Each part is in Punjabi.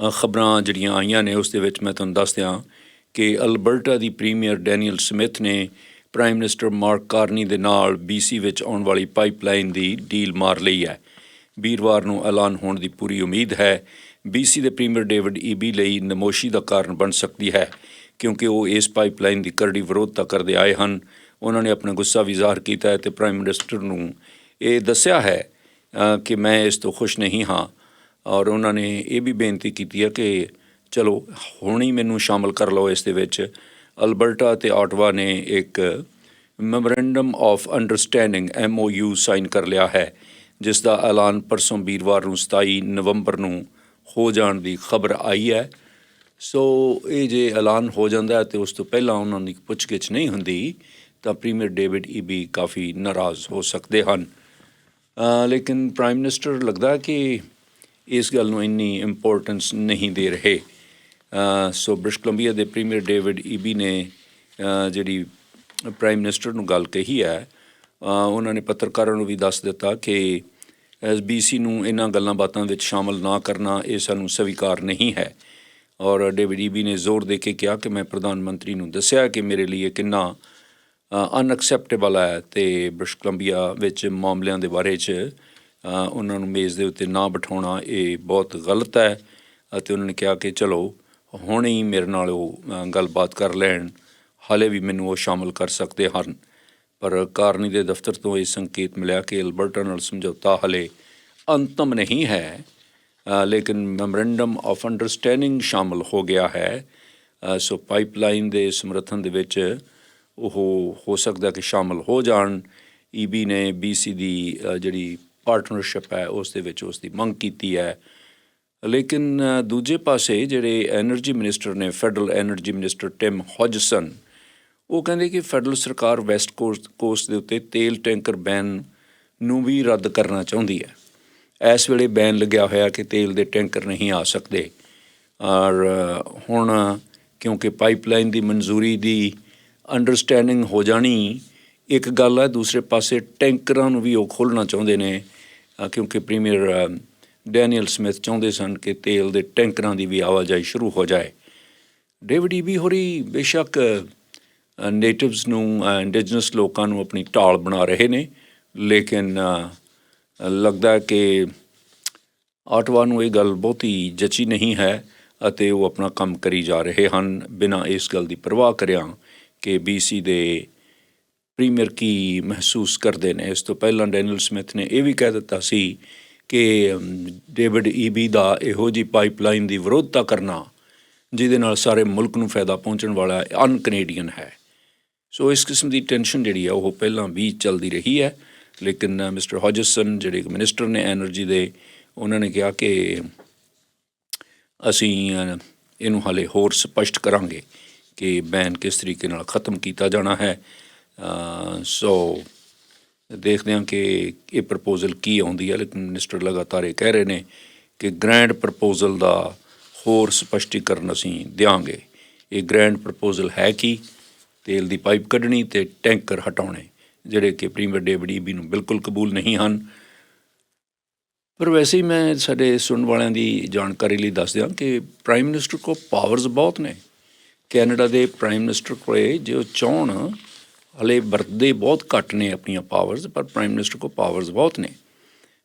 ਖਬਰਾਂ ਜਿਹੜੀਆਂ ਆਈਆਂ ਨੇ, ਉਸ ਦੇ ਵਿੱਚ ਮੈਂ ਤੁਹਾਨੂੰ ਦੱਸ ਦਿਆਂ ਕਿ ਅਲਬਰਟਾ ਦੀ ਪ੍ਰੀਮੀਅਰ ਡੈਨੀਅਲ ਸਮਿਥ ਨੇ ਪ੍ਰਾਈਮ ਮਿਨਿਸਟਰ ਮਾਰਕ ਕਾਰਨੀ ਦੇ ਨਾਲ BC ਵਿੱਚ ਆਉਣ ਵਾਲੀ ਪਾਈਪਲਾਈਨ ਦੀ ਡੀਲ ਮਾਰ ਲਈ ਹੈ। ਵੀਰਵਾਰ ਨੂੰ ਐਲਾਨ ਹੋਣ ਦੀ ਪੂਰੀ ਉਮੀਦ ਹੈ। BC ਦੇ ਪ੍ਰੀਮੀਅਰ ਡੇਵਿਡ ਈਬੀ ਲਈ ਨਮੋਸ਼ੀ ਦਾ ਕਾਰਨ ਬਣ ਸਕਦੀ ਹੈ, ਕਿਉਂਕਿ ਉਹ ਇਸ ਪਾਈਪਲਾਈਨ ਦੀ ਕਰੜੀ ਵਿਰੋਧਤਾ ਕਰਦੇ ਆਏ ਹਨ। ਉਹਨਾਂ ਨੇ ਆਪਣਾ ਗੁੱਸਾ ਵੀ ਜ਼ਾਹਰ ਕੀਤਾ ਹੈ ਤੇ ਪ੍ਰਾਈਮ ਮਿਨਿਸਟਰ ਨੂੰ ਇਹ ਦੱਸਿਆ ਹੈ ਕਿ ਮੈਂ ਇਸ ਤੋਂ ਖੁਸ਼ ਨਹੀਂ ਹਾਂ। ਔਰ ਉਹਨਾਂ ਨੇ ਇਹ ਵੀ ਬੇਨਤੀ ਕੀਤੀ ਹੈ ਕਿ ਚਲੋ, ਹੁਣ ਹੀ ਮੈਨੂੰ ਸ਼ਾਮਲ ਕਰ ਲਓ ਇਸ ਦੇ ਵਿੱਚ। ਅਲਬਰਟਾ ਤੇ ਆਟਵਾ ਨੇ ਇੱਕ memorandum of understanding MOU sign ਕਰ ਲਿਆ ਹੈ, ਜਿਸ ਦਾ ਐਲਾਨ ਪਰਸੋਂ ਵੀਰਵਾਰ ਨੂੰ 27 ਨਵੰਬਰ ਨੂੰ ਹੋ ਜਾਣ ਦੀ ਖਬਰ ਆਈ ਹੈ। ਸੋ ਇਹ ਜੇ ਐਲਾਨ ਹੋ ਜਾਂਦਾ ਹੈ ਤੇ ਉਸ ਤੋਂ ਪਹਿਲਾਂ ਉਹਨਾਂ ਦੀ ਪੁੱਛਗਿੱਛ ਨਹੀਂ ਹੁੰਦੀ, ਤਾਂ ਪ੍ਰੀਮੀਅਰ ਡੇਵਿਡ ਈਬੀ ਕਾਫੀ ਨਾਰਾਜ਼ ਹੋ ਸਕਦੇ ਹਨ। ਲੇਕਿਨ ਪ੍ਰਾਈਮ ਮਿਨਿਸਟਰ ਲੱਗਦਾ ਕਿ ਇਸ ਗੱਲ ਨੂੰ ਇੰਨੀ ਇੰਪੋਰਟੈਂਸ ਨਹੀਂ ਦੇ ਰਹੇ। ਸੋ ਬ੍ਰਿਟਿਸ਼ ਕੋਲੰਬੀਆ ਦੇ ਪ੍ਰੀਮੀਅਰ ਡੇਵਿਡ ਈਬੀ ਨੇ ਜਿਹੜੀ ਪ੍ਰਾਈਮ ਮਿਨਿਸਟਰ ਨੂੰ ਗੱਲ ਕਹੀ ਹੈ ਉਹਨਾਂ ਨੇ ਪੱਤਰਕਾਰਾਂ ਨੂੰ ਵੀ ਦੱਸ ਦਿੱਤਾ ਕਿ ਐਸਬੀਸੀ ਨੂੰ ਇਹਨਾਂ ਗੱਲਾਂ ਬਾਤਾਂ ਵਿੱਚ ਸ਼ਾਮਲ ਨਾ ਕਰਨਾ ਇਹ ਸਾਨੂੰ ਸਵੀਕਾਰ ਨਹੀਂ ਹੈ। ਔਰ ਡੇਵਿਡ ਈਬੀ ਨੇ ਜ਼ੋਰ ਦੇ ਕੇ ਕਿਹਾ ਕਿ ਮੈਂ ਪ੍ਰਧਾਨ ਮੰਤਰੀ ਨੂੰ ਦੱਸਿਆ ਕਿ ਮੇਰੇ ਲਈ ਇਹ ਕਿੰਨਾ ਅਨਐਕਸੈਪਟੇਬਲ ਹੈ ਤੇ ਬ੍ਰਿਟਿਸ਼ ਕੋਲੰਬੀਆ ਵਿੱਚ ਮਾਮਲਿਆਂ ਦੇ ਬਾਰੇ 'ਚ ਉਹਨਾਂ ਨੂੰ ਮੇਜ਼ ਦੇ ਉੱਤੇ ਨਾ ਬਿਠਾਉਣਾ, ਇਹ ਬਹੁਤ ਗਲਤ ਹੈ ਅਤੇ ਉਹਨਾਂ ਨੇ ਕਿਹਾ ਕਿ ਚਲੋ, ਹੁਣ ਹੀ ਮੇਰੇ ਨਾਲ ਉਹ ਗੱਲਬਾਤ ਕਰ ਲੈਣ। ਹਾਲੇ ਵੀ ਮੈਨੂੰ ਉਹ ਸ਼ਾਮਲ ਕਰ ਸਕਦੇ ਹਨ। ਪਰ ਕਾਰਨੀ ਦੇ ਦਫ਼ਤਰ ਤੋਂ ਇਹ ਸੰਕੇਤ ਮਿਲਿਆ ਕਿ ਅਲਬਰਟਾ ਨਾਲ ਸਮਝੌਤਾ ਹਾਲੇ ਅੰਤਮ ਨਹੀਂ ਹੈ। ਲੇਕਿਨ ਮੈਮੋਰੈਂਡਮ ਆਫ ਅੰਡਰਸਟੈਂਡਿੰਗ ਸ਼ਾਮਲ ਹੋ ਗਿਆ ਹੈ। ਸੋ ਪਾਈਪਲਾਈਨ ਦੇ ਸਮਰਥਨ ਦੇ ਵਿੱਚ ਉਹ ਹੋ ਸਕਦਾ ਕਿ ਸ਼ਾਮਲ ਹੋ ਜਾਣ। ਈਬੀ ਨੇ BC ਦੀ ਜਿਹੜੀ ਪਾਰਟਨਰਸ਼ਿਪ ਹੈ, ਉਸ ਦੇ ਵਿੱਚ ਉਸ ਦੀ ਮੰਗ ਕੀਤੀ ਹੈ। ਲੇਕਿਨ ਦੂਜੇ ਪਾਸੇ ਜਿਹੜੇ એનર્ਜੀ ਮਿਨਿਸਟਰ ਨੇ federal energy minister Tim Hodgson ਉਹ ਕਹਿੰਦੇ ਕਿ ਫੈਡਰਲ ਸਰਕਾਰ ਵੈਸਟ ਕੋਸਟ ਕੋਸਟ ਦੇ ਉੱਤੇ ਤੇਲ ਟੈਂਕਰ ਬੈਨ ਨੂੰ ਵੀ ਰੱਦ ਕਰਨਾ ਚਾਹੁੰਦੀ ਹੈ। ਇਸ ਵੇਲੇ ਬੈਨ ਲੱਗਿਆ ਹੋਇਆ ਕਿ ਤੇਲ ਦੇ ਟੈਂਕਰ ਨਹੀਂ ਆ ਸਕਦੇ। ਔਰ ਹੁਣ ਕਿਉਂਕਿ ਪਾਈਪਲਾਈਨ ਦੀ ਮਨਜ਼ੂਰੀ ਦੀ ਅੰਡਰਸਟੈਂਡਿੰਗ ਹੋ ਜਾਣੀ, ਇੱਕ ਗੱਲ ਹੈ, ਦੂਸਰੇ ਪਾਸੇ ਟੈਂਕਰਾਂ ਨੂੰ ਵੀ ਉਹ ਖੋਲਣਾ ਚਾਹੁੰਦੇ ਨੇ। ਕਿਉਂਕਿ ਪ੍ਰੀਮੀਅਰ ਡੈਨੀਅਲ ਸਮਿਥ ਚਾਹੁੰਦੇ ਸਨ ਕਿ ਤੇਲ ਦੇ ਟੈਂਕਰਾਂ ਦੀ ਵੀ ਆਵਾਜਾਈ ਸ਼ੁਰੂ ਹੋ ਜਾਏ। David Eby e. ਹੋਰੀ ਬੇਸ਼ੱਕ ਨੇਟਿਵਸ ਨੂੰ ਇੰਡੀਜਨਸ ਲੋਕਾਂ ਨੂੰ ਆਪਣੀ ਢਾਲ ਬਣਾ ਰਹੇ ਨੇ, ਲੇਕਿਨ ਲੱਗਦਾ ਕਿ ਆਟਵਾ ਨੂੰ ਇਹ ਗੱਲ ਬਹੁਤੀ ਜਚੀ ਨਹੀਂ ਹੈ ਅਤੇ ਉਹ ਆਪਣਾ ਕੰਮ ਕਰੀ ਜਾ ਰਹੇ ਹਨ। ਬਿਨਾਂ ਇਸ ਗੱਲ ਦੀ ਪਰਵਾਹ ਕਰਿਆ ਕਿ BC ਦੇ ਪ੍ਰੀਮੀਅਰ ਕੀ ਮਹਿਸੂਸ ਕਰਦੇ ਨੇ? ਇਸ ਤੋਂ ਪਹਿਲਾਂ ਡੈਨਲ ਸਮਿਥ ਨੇ ਇਹ ਵੀ ਕਹਿ ਦਿੱਤਾ ਸੀ ਕਿ ਡੇਵਿਡ ਈਬੀ ਦਾ ਇਹੋ ਜੀ ਪਾਈਪਲਾਈਨ ਦੀ ਵਿਰੋਧਤਾ ਕਰਨਾ, ਜਿਹਦੇ ਨਾਲ ਸਾਰੇ ਮੁਲਕ ਨੂੰ ਫਾਇਦਾ ਪਹੁੰਚਣ ਵਾਲਾ ਅਨ ਕੈਨੇਡੀਅਨ ਹੈ। ਸੋ ਇਸ ਕਿਸਮ ਦੀ ਟੈਨਸ਼ਨ ਜਿਹੜੀ ਆ, ਉਹ ਪਹਿਲਾਂ ਵੀ ਚੱਲਦੀ ਰਹੀ ਹੈ। ਲੇਕਿਨ ਮਿਸਟਰ ਹੌਜਸਨ, ਜਿਹੜੇ ਮਿਨਿਸਟਰ ਨੇ એનર્ਜੀ ਦੇ, ਉਹਨਾਂ ਨੇ ਕਿਹਾ ਕਿ ਅਸੀਂ ਇਹਨੂੰ ਹਲੇ ਹੋਰ ਸਪਸ਼ਟ ਕਰਾਂਗੇ ਕਿ ਬੈਨ ਕਿਸ ਤਰੀਕੇ ਨਾਲ ਖਤਮ ਕੀਤਾ ਜਾਣਾ ਹੈ। ਸੋ ਦੇਖਦੇ ਹਾਂ ਕਿ ਇਹ ਪ੍ਰਪੋਜ਼ਲ ਕੀ ਆਉਂਦੀ ਹੈ, ਲੇਕਿਨ ਮਿਨਿਸਟਰ ਲਗਾਤਾਰ ਇਹ ਕਹਿ ਰਹੇ ਨੇ ਕਿ ਗ੍ਰੈਂਡ ਪ੍ਰਪੋਜ਼ਲ ਦਾ ਹੋਰ ਸਪਸ਼ਟੀਕਰਨ ਅਸੀਂ ਦਿਆਂਗੇ। ਇਹ ਗ੍ਰੈਂਡ ਪ੍ਰਪੋਜ਼ਲ ਹੈ ਕੀ? ਤੇਲ ਦੀ ਪਾਈਪ ਕੱਢਣੀ ਤੇ ਟੈਂਕਰ ਹਟਾਉਣੇ, ਜਿਹੜੇ ਕਿ ਪ੍ਰੀਮੀਅਰ ਡੇਵਿਡ ਈਬੀ ਨੂੰ ਬਿਲਕੁਲ ਕਬੂਲ ਨਹੀਂ ਹਨ। ਪਰ ਵੈਸੇ ਹੀ ਮੈਂ ਸਾਡੇ ਸੁਣਨ ਵਾਲਿਆਂ ਦੀ ਜਾਣਕਾਰੀ ਲਈ ਦੱਸ ਦਿਆਂ ਕਿ ਪ੍ਰਾਈਮ ਮਿਨਿਸਟਰ ਕੋਲ ਪਾਵਰਸ ਬਹੁਤ ਨੇ। ਕੈਨੇਡਾ ਦੇ ਪ੍ਰਾਈਮ ਮਿਨਿਸਟਰ ਕੋਲੇ ਜੇ ਉਹ ਚਾਹਣ ਹਲੇ ਵਰਤਦੇ ਬਹੁਤ ਘੱਟ ਨੇ ਆਪਣੀਆਂ ਪਾਵਰਸ ਪਰ ਪ੍ਰਾਈਮ ਮਿਨਿਸਟਰ ਕੋਲ ਪਾਵਰਸ ਬਹੁਤ ਨੇ।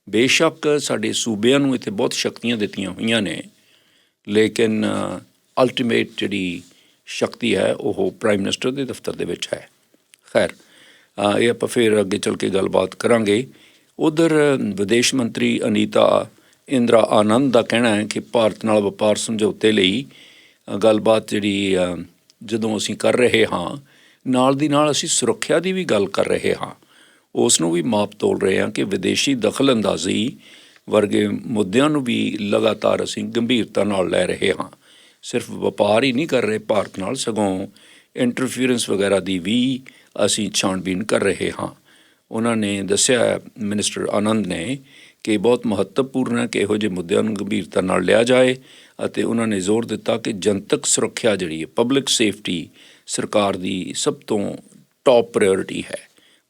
ਬੇਸ਼ੱਕ ਸਾਡੇ ਸੂਬਿਆਂ ਨੂੰ ਇੱਥੇ ਬਹੁਤ ਸ਼ਕਤੀਆਂ ਦਿੱਤੀਆਂ ਹੋਈਆਂ ਨੇ, ਲੇਕਿਨ ਅਲਟੀਮੇਟ ਜਿਹੜੀ ਸ਼ਕਤੀ ਹੈ, ਉਹ ਪ੍ਰਾਈਮ ਮਿਨਿਸਟਰ ਦੇ ਦਫ਼ਤਰ ਦੇ ਵਿੱਚ ਹੈ। ਖੈਰ ਇਹ ਆਪਾਂ ਫਿਰ ਅੱਗੇ ਚੱਲ ਕੇ ਗੱਲਬਾਤ ਕਰਾਂਗੇ। ਉਧਰ, ਵਿਦੇਸ਼ ਮੰਤਰੀ ਅਨੀਤਾ ਇੰਦਰਾ ਆਨੰਦ ਦਾ ਕਹਿਣਾ ਹੈ ਕਿ ਭਾਰਤ ਨਾਲ ਵਪਾਰ ਸਮਝੌਤੇ ਲਈ ਗੱਲਬਾਤ ਜਿਹੜੀ ਜਦੋਂ ਅਸੀਂ ਕਰ ਰਹੇ ਹਾਂ ਨਾਲ ਦੀ ਨਾਲ ਅਸੀਂ ਸੁਰੱਖਿਆ ਦੀ ਵੀ ਗੱਲ ਕਰ ਰਹੇ ਹਾਂ। ਉਸ ਨੂੰ ਵੀ ਮਾਪ ਤੋਲ ਰਹੇ ਹਾਂ ਕਿ ਵਿਦੇਸ਼ੀ ਦਖਲਅੰਦਾਜ਼ੀ ਵਰਗੇ ਮੁੱਦਿਆਂ ਨੂੰ ਵੀ ਲਗਾਤਾਰ ਅਸੀਂ ਗੰਭੀਰਤਾ ਨਾਲ ਲੈ ਰਹੇ ਹਾਂ। ਸਿਰਫ ਵਪਾਰ ਹੀ ਨਹੀਂ ਕਰ ਰਹੇ, ਭਾਰਤ ਨਾਲ ਸਗੋਂ ਇੰਟਰਫੀਰੈਂਸ ਵਗੈਰਾ ਦੀ ਵੀ ਅਸੀਂ ਛਾਣਬੀਨ ਕਰ ਰਹੇ ਹਾਂ। ਉਹਨਾਂ ਨੇ ਦੱਸਿਆ ਮਿਨਿਸਟਰ ਆਨੰਦ ਨੇ ਕਿ ਬਹੁਤ ਮਹੱਤਵਪੂਰਨ ਹੈ ਕਿ ਇਹੋ ਜਿਹੇ ਮੁੱਦਿਆਂ ਨੂੰ ਗੰਭੀਰਤਾ ਨਾਲ ਲਿਆ ਜਾਏ ਅਤੇ ਉਹਨਾਂ ਨੇ ਜ਼ੋਰ ਦਿੱਤਾ ਕਿ ਜਨਤਕ ਸੁਰੱਖਿਆ ਜਿਹੜੀ ਹੈ ਪਬਲਿਕ ਸੇਫਟੀ ਸਰਕਾਰ ਦੀ ਸਭ ਤੋਂ ਟੌਪ ਪ੍ਰਾਇੋਰਟੀ ਹੈ।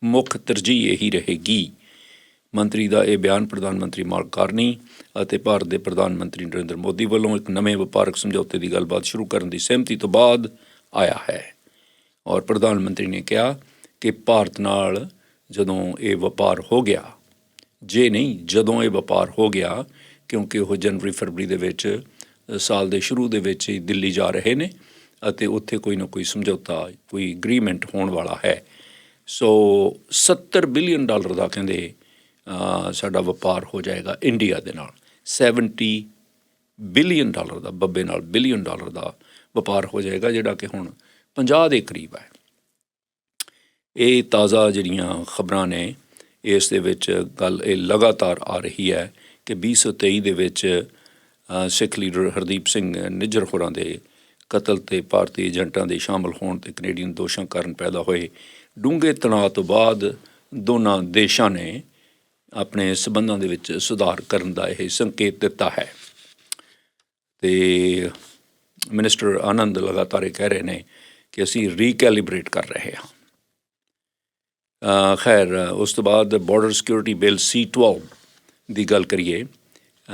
ਮੁੱਖ ਤਰਜੀਹ ਇਹੀ ਰਹੇਗੀ। ਮੰਤਰੀ ਦਾ ਇਹ ਬਿਆਨ ਪ੍ਰਧਾਨ ਮੰਤਰੀ ਮਾਰਕ ਕਾਰਨੀ ਅਤੇ ਭਾਰਤ ਦੇ ਪ੍ਰਧਾਨ ਮੰਤਰੀ ਨਰਿੰਦਰ ਮੋਦੀ ਵੱਲੋਂ ਇੱਕ ਨਵੇਂ ਵਪਾਰਕ ਸਮਝੌਤੇ ਦੀ ਗੱਲਬਾਤ ਸ਼ੁਰੂ ਕਰਨ ਦੀ ਸਹਿਮਤੀ ਤੋਂ ਬਾਅਦ ਆਇਆ ਹੈ। ਔਰ ਪ੍ਰਧਾਨ ਮੰਤਰੀ ਨੇ ਕਿਹਾ ਕਿ ਭਾਰਤ ਨਾਲ ਜਦੋਂ ਇਹ ਵਪਾਰ ਹੋ ਗਿਆ, ਜੇ ਨਹੀਂ ਜਦੋਂ ਇਹ ਵਪਾਰ ਹੋ ਗਿਆ, ਕਿਉਂਕਿ ਉਹ ਜਨਵਰੀ ਫਰਵਰੀ ਦੇ ਵਿੱਚ ਸਾਲ ਦੇ ਸ਼ੁਰੂ ਦੇ ਵਿੱਚ ਹੀ ਦਿੱਲੀ ਜਾ ਰਹੇ ਨੇ ਅਤੇ ਉੱਥੇ ਕੋਈ ਨਾ ਕੋਈ ਸਮਝੌਤਾ, ਕੋਈ ਐਗਰੀਮੈਂਟ ਹੋਣ ਵਾਲਾ ਹੈ। ਸੋ 70 ਬਿਲੀਅਨ ਡਾਲਰ ਦਾ ਕਹਿੰਦੇ ਸਾਡਾ ਵਪਾਰ ਹੋ ਜਾਏਗਾ ਇੰਡੀਆ ਦੇ ਨਾਲ। 70 ਬਿਲੀਅਨ ਡਾਲਰ ਦਾ, ਬੱਬੇ ਨਾਲ ਬਿਲੀਅਨ ਡਾਲਰ ਦਾ ਵਪਾਰ ਹੋ ਜਾਏਗਾ, ਜਿਹੜਾ ਕਿ ਹੁਣ 50 ਦੇ ਕਰੀਬ ਹੈ। ਇਹ ਤਾਜ਼ਾ ਜਿਹੜੀਆਂ ਖਬਰਾਂ ਨੇ, ਇਸ ਦੇ ਵਿੱਚ ਗੱਲ ਇਹ ਲਗਾਤਾਰ ਆ ਰਹੀ ਹੈ ਕਿ 2023 ਦੇ ਵਿੱਚ ਸਿੱਖ ਲੀਡਰ ਹਰਦੀਪ ਸਿੰਘ ਨਿੱਜਰ ਹੋਰਾਂ ਦੇ ਕਤਲ ਤੇ ਭਾਰਤੀ ਏਜੰਟਾਂ ਦੇ ਸ਼ਾਮਲ ਹੋਣ ਤੇ ਕੈਨੇਡੀਅਨ ਦੋਸ਼ਾਂ ਕਾਰਨ ਪੈਦਾ ਹੋਏ ਡੂੰਘੇ ਤਣਾਅ ਤੋਂ ਬਾਅਦ ਦੋਨਾਂ ਦੇਸ਼ਾਂ ਨੇ ਆਪਣੇ ਸਬੰਧਾਂ ਦੇ ਵਿੱਚ ਸੁਧਾਰ ਕਰਨ ਦਾ ਇਹ ਸੰਕੇਤ ਦਿੱਤਾ ਹੈ। ਤੇ ਮਿਨਿਸਟਰ ਆਨੰਦ ਲਗਾਤਾਰ ਇਹ ਕਹਿ ਰਹੇ ਨੇ ਕਿ ਅਸੀਂ ਰੀਕੈਲੀਬ੍ਰੇਟ ਕਰ ਰਹੇ ਹਾਂ। ਖੈਰ, ਉਸ ਤੋਂ ਬਾਅਦ ਬਾਰਡਰ ਸਿਕਿਉਰਿਟੀ ਬਿੱਲ C12 ਦੀ ਗੱਲ ਕਰੀਏ।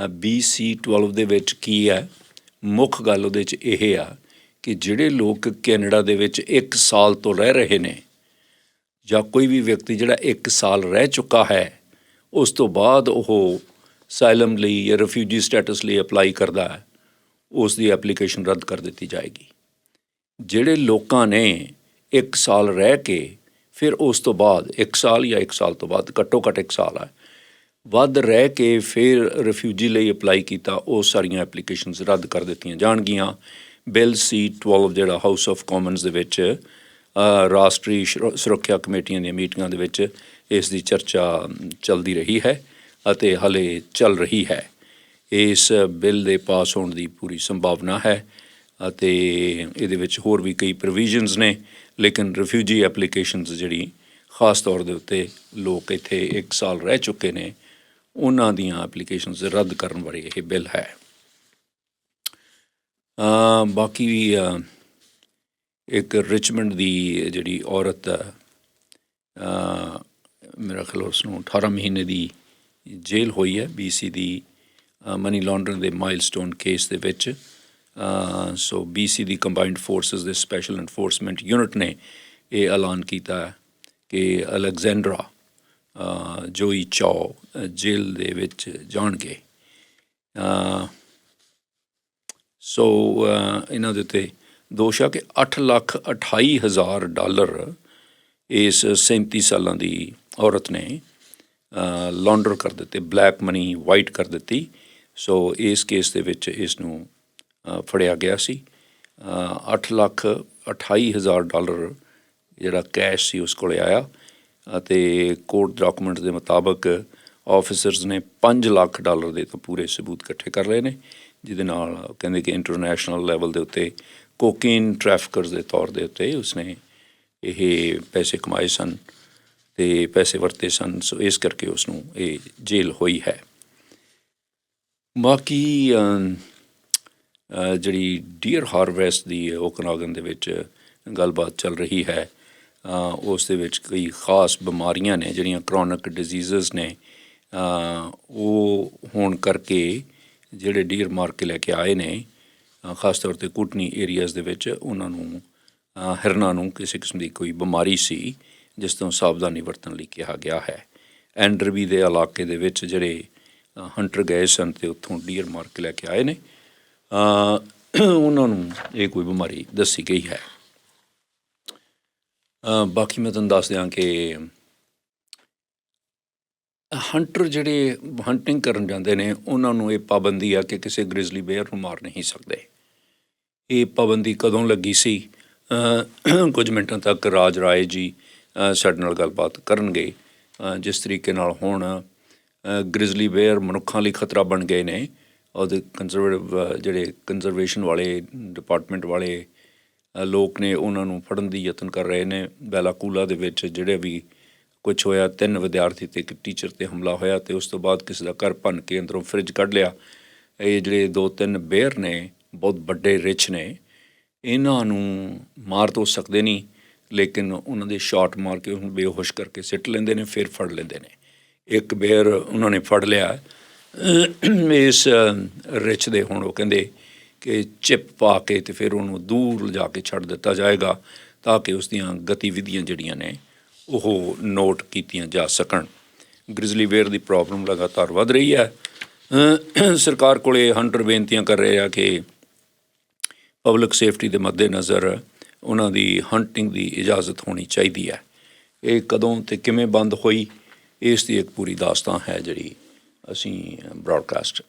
BC12 ਦੇ ਵਿੱਚ ਕੀ ਹੈ? ਮੁੱਖ ਗੱਲ ਉਹਦੇ 'ਚ ਇਹ ਆ ਕਿ ਜਿਹੜੇ ਲੋਕ ਕੈਨੇਡਾ ਦੇ ਵਿੱਚ 1 ਸਾਲ ਤੋਂ ਰਹਿ ਰਹੇ ਨੇ ਜਾਂ ਕੋਈ ਵੀ ਵਿਅਕਤੀ ਜਿਹੜਾ 1 ਸਾਲ ਰਹਿ ਚੁੱਕਾ ਹੈ, ਉਸ ਤੋਂ ਬਾਅਦ ਉਹ ਸਾਇਲਮ ਲਈ ਜਾਂ ਰਿਫਿਊਜੀ ਸਟੇਟਸ ਲਈ ਅਪਲਾਈ ਕਰਦਾ ਹੈ, ਉਸ ਦੀ ਐਪਲੀਕੇਸ਼ਨ ਰੱਦ ਕਰ ਦਿੱਤੀ ਜਾਏਗੀ। ਜਿਹੜੇ ਲੋਕਾਂ ਨੇ 1 ਸਾਲ ਰਹਿ ਕੇ ਫਿਰ ਉਸ ਤੋਂ ਬਾਅਦ 1 ਸਾਲ ਜਾਂ 1 ਸਾਲ ਤੋਂ ਬਾਅਦ ਘੱਟੋ ਘੱਟ 1 ਸਾਲ ਹੈ, ਵੱਧ ਰਹਿ ਕੇ ਫਿਰ ਰਿਫਿਊਜੀ ਲਈ ਅਪਲਾਈ ਕੀਤਾ, ਉਹ ਸਾਰੀਆਂ ਐਪਲੀਕੇਸ਼ਨਸ ਰੱਦ ਕਰ ਦਿੱਤੀਆਂ ਜਾਣਗੀਆਂ। ਬਿੱਲ ਸੀ 12 ਜਿਹੜਾ ਹਾਊਸ ਆਫ ਕਾਮਨਸ ਦੇ ਵਿੱਚ ਰਾਸ਼ਟਰੀ ਸ਼ੁਰ- ਸੁਰੱਖਿਆ ਕਮੇਟੀਆਂ ਦੀਆਂ ਮੀਟਿੰਗਾਂ ਦੇ ਵਿੱਚ ਇਸ ਦੀ ਚਰਚਾ ਚੱਲਦੀ ਰਹੀ ਹੈ ਅਤੇ ਹਲੇ ਚੱਲ ਰਹੀ ਹੈ। ਇਸ ਬਿੱਲ ਦੇ ਪਾਸ ਹੋਣ ਦੀ ਪੂਰੀ ਸੰਭਾਵਨਾ ਹੈ ਅਤੇ ਇਹਦੇ ਵਿੱਚ ਹੋਰ ਵੀ ਕਈ ਪ੍ਰੋਵੀਜ਼ਨਸ ਨੇ, ਲੇਕਿਨ ਰਿਫਿਊਜੀ ਐਪਲੀਕੇਸ਼ਨਸ ਜਿਹੜੀ ਖਾਸ ਤੌਰ ਦੇ ਉੱਤੇ ਲੋਕ ਇੱਥੇ 1 ਸਾਲ ਰਹਿ ਚੁੱਕੇ ਨੇ, ਉਹਨਾਂ ਦੀਆਂ ਐਪਲੀਕੇਸ਼ਨਸ ਰੱਦ ਕਰਨ ਬਾਰੇ ਇਹ ਬਿੱਲ ਹੈ। ਬਾਕੀ ਅ, ਇੱਕ ਰਿਚਮੰਡ ਦੀ ਜਿਹੜੀ ਔਰਤ ਹੈ ਮੇਰਾ ਖਿਆਲ ਉਸ ਨੂੰ 18 ਮਹੀਨੇ ਦੀ ਜੇਲ੍ਹ ਹੋਈ ਹੈ ਬੀਸੀ ਦੀ ਮਨੀ ਲਾਂਡਰਿੰਗ ਦੇ ਮਾਈਲਸਟੋਨ ਕੇਸ ਦੇ ਵਿੱਚ। ਅ, ਸੋ ਬੀਸੀ ਦੀ ਕੰਬਾਈਨਡ ਫੋਰਸਸ ਦੇ ਸਪੈਸ਼ਲ ਐਨਫੋਰਸਮੈਂਟ ਯੂਨਿਟ ਨੇ ਇਹ ਐਲਾਨ ਕੀਤਾ ਕਿ ਅਲੈਗਜ਼ੈਂਡਰਾ ਜੋਈ ਚਾਓ ਜੇਲ੍ਹ ਦੇ ਵਿੱਚ ਜਾਣਗੇ। ਸੋ ਇਹਨਾਂ ਦੇ ਉੱਤੇ ਦੋਸ਼ ਆ ਕਿ 8 ਲੱਖ 28 ਹਜ਼ਾਰ ਡਾਲਰ ਇਸ 37 ਸਾਲਾਂ ਦੀ ਔਰਤ ਨੇ ਲਾਂਡਰ ਕਰ ਦਿੱਤੇ ਬਲੈਕ ਮਨੀ ਵਾਈਟ ਕਰ ਦਿੱਤੀ। ਸੋ ਇਸ ਕੇਸ ਦੇ ਵਿੱਚ ਇਸ ਨੂੰ ਫੜਿਆ ਗਿਆ ਸੀ। ਅ, 8 ਲੱਖ 28 ਹਜ਼ਾਰ ਡਾਲਰ ਜਿਹੜਾ ਕੈਸ਼ ਸੀ ਉਸ ਕੋਲੇ ਆਇਆ ਅਤੇ ਕੋਰਟ ਡਾਕੂਮੈਂਟਸ ਦੇ ਮੁਤਾਬਕ ਆਫੀਸਰਸ ਨੇ 5 ਲੱਖ ਡਾਲਰ ਦੇ ਤਾਂ ਪੂਰੇ ਸਬੂਤ ਇਕੱਠੇ ਕਰ ਲਏ ਨੇ। ਜਿਹਦੇ ਨਾਲ ਕਹਿੰਦੇ ਕਿ ਇੰਟਰਨੈਸ਼ਨਲ ਲੈਵਲ ਦੇ ਉੱਤੇ ਕੋਕੇਨ ਟ੍ਰੈਫਿਕਰਸ ਦੇ ਤੌਰ ਦੇ ਉੱਤੇ ਉਸਨੇ ਇਹ ਪੈਸੇ ਕਮਾਏ ਸਨ ਤੇ ਪੈਸੇ ਵਰਤੇ ਸਨ, ਸੋ ਇਸ ਕਰਕੇ ਉਸ ਨੂੰ ਇਹ ਜੇਲ੍ਹ ਹੋਈ ਹੈ। ਬਾਕੀ ਜਿਹੜੀ ਡੀਅਰ ਹਾਰਵੈਸਟ ਦੀ ਓਕਨਾਗਨ ਦੇ ਵਿੱਚ ਗੱਲਬਾਤ ਚੱਲ ਰਹੀ ਹੈ ਉਸ ਦੇ ਵਿੱਚ ਕਈ ਖਾਸ ਬਿਮਾਰੀਆਂ ਨੇ ਜਿਹੜੀਆਂ ਕ੍ਰੋਨਿਕ ਡਿਜ਼ੀਜ਼ਸ ਨੇ ਉਹ ਹੋਣ ਕਰਕੇ ਜਿਹੜੇ ਡੀਅਰ ਮਾਰ ਕੇ ਲੈ ਕੇ ਆਏ ਨੇ ਖਾਸ ਤੌਰ ਤੇ ਕੁਟਨੀ ਏਰੀਆਜ਼ ਦੇ ਵਿੱਚ ਉਹਨਾਂ ਨੂੰ ਅ, ਹਿਰਨਾਂ ਨੂੰ ਕਿਸੇ ਕਿਸਮ ਦੀ ਕੋਈ ਬਿਮਾਰੀ ਸੀ ਜਿਸ ਤੋਂ ਸਾਵਧਾਨੀ ਵਰਤਣ ਲਈ ਕਿਹਾ ਗਿਆ ਹੈ। ਐਂਡਰਬੀ ਦੇ ਇਲਾਕੇ ਦੇ ਵਿੱਚ ਜਿਹੜੇ ਹੰਟਰ ਗਏ ਸਨ ਤੇ ਉੱਥੋਂ ਡੀਅਰ ਮਾਰ ਕੇ ਲੈ ਕੇ ਆਏ ਨੇ ਉਹਨਾਂ ਨੂੰ ਇਹ ਕੋਈ ਬਿਮਾਰੀ ਦੱਸੀ ਗਈ ਹੈ। ਬਾਕੀ ਮੈਂ ਤੁਹਾਨੂੰ ਦੱਸ ਦਿਆਂ ਕਿ ਹੰਟਰ ਜਿਹੜੇ ਹੰਟਿੰਗ ਕਰਨ ਜਾਂਦੇ ਨੇ, ਉਹਨਾਂ ਨੂੰ ਇਹ ਪਾਬੰਦੀ ਆ ਕਿ ਕਿਸੇ ਗ੍ਰਿਜ਼ਲੀ ਬੇਅਰ ਨੂੰ ਮਾਰ ਨਹੀਂ ਸਕਦੇ। ਇਹ ਪਾਬੰਦੀ ਕਦੋਂ ਲੱਗੀ ਸੀ? ਕੁਝ ਮਿੰਟਾਂ ਤੱਕ ਰਾਜ ਰਾਏ ਜੀ ਸਾਡੇ ਨਾਲ ਗੱਲਬਾਤ ਕਰਨਗੇ। ਜਿਸ ਤਰੀਕੇ ਨਾਲ ਹੁਣ ਗ੍ਰਿਜ਼ਲੀ ਬੇਅਰ ਮਨੁੱਖਾਂ ਲਈ ਖਤਰਾ ਬਣ ਗਏ ਨੇ, ਉਹਦੇ ਕੰਜ਼ਰਵੇਟਿਵ ਜਿਹੜੇ ਕੰਜ਼ਰਵੇਸ਼ਨ ਵਾਲੇ ਡਿਪਾਰਟਮੈਂਟ ਵਾਲੇ ਲੋਕ ਨੇ ਉਹਨਾਂ ਨੂੰ ਫੜਨ ਦੀ ਯਤਨ ਕਰ ਰਹੇ ਨੇ। ਬੈਲਾਕੂਲਾ ਦੇ ਵਿੱਚ ਜਿਹੜੇ ਵੀ ਕੁਝ ਹੋਇਆ, ਤਿੰਨ ਵਿਦਿਆਰਥੀ ਤੇ ਇੱਕ ਟੀਚਰ ਤੇ ਹਮਲਾ ਹੋਇਆ ਤੇ ਉਸ ਤੋਂ ਬਾਅਦ ਕਿਸੇ ਦਾ ਘਰ ਭੰਨ ਕੇ ਅੰਦਰੋਂ ਫ੍ਰਿਜ ਕੱਢ ਲਿਆ। ਇਹ ਜਿਹੜੇ ਦੋ ਤਿੰਨ ਬੇਅਰ ਨੇ, ਬਹੁਤ ਵੱਡੇ ਰਿਚ ਨੇ, ਇਹਨਾਂ ਨੂੰ ਮਾਰ ਤਾਂ ਸਕਦੇ ਨਹੀਂ, ਲੇਕਿਨ ਉਹਨਾਂ ਦੇ ਸ਼ਾਟ ਮਾਰ ਕੇ ਉਹਨੂੰ ਬੇਹੋਸ਼ ਕਰਕੇ ਸਿੱਟ ਲੈਂਦੇ ਨੇ, ਫਿਰ ਫੜ ਲੈਂਦੇ ਨੇ। ਇੱਕ ਬੇਰ ਉਹਨਾਂ ਨੇ ਫੜ ਲਿਆ। ਇਸ ਰਿਚ ਦੇ ਹੁਣ ਉਹ ਕਹਿੰਦੇ ਕਿ ਚਿਪ ਪਾ ਕੇ ਤੇ ਫਿਰ ਉਹਨੂੰ ਦੂਰ ਲਿਜਾ ਕੇ ਛੱਡ ਦਿੱਤਾ ਜਾਏਗਾ, ਤਾਂ ਕਿ ਉਸ ਦੀਆਂ ਗਤੀਵਿਧੀਆਂ ਜਿਹੜੀਆਂ ਨੇ ਉਹ ਨੋਟ ਕੀਤੀਆਂ ਜਾ ਸਕਣ। ਗ੍ਰਿਜ਼ਲੀ ਵੇਅਰ ਦੀ ਪ੍ਰੋਬਲਮ ਲਗਾਤਾਰ ਵੱਧ ਰਹੀ ਹੈ। ਅਹ ਸਰਕਾਰ ਕੋਲੇ ਹੰਟਰ ਬੇਨਤੀਆਂ ਕਰ ਰਹੇ ਆ ਕਿ ਪਬਲਿਕ ਸੇਫਟੀ ਦੇ ਮੱਦੇਨਜ਼ਰ ਉਹਨਾਂ ਦੀ ਹੰਟਿੰਗ ਦੀ ਇਜਾਜ਼ਤ ਹੋਣੀ ਚਾਹੀਦੀ ਹੈ। ਇਹ ਕਦੋਂ ਤੇ ਕਿਵੇਂ ਬੰਦ ਹੋਈ, ਇਸ ਦੀ ਇੱਕ ਪੂਰੀ ਦਾਸਤਾਨ ਹੈ ਜਿਹੜੀ ਅਸੀਂ ਬ੍ਰਾਡਕਾਸਟ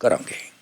ਕਰਾਂਗੇ।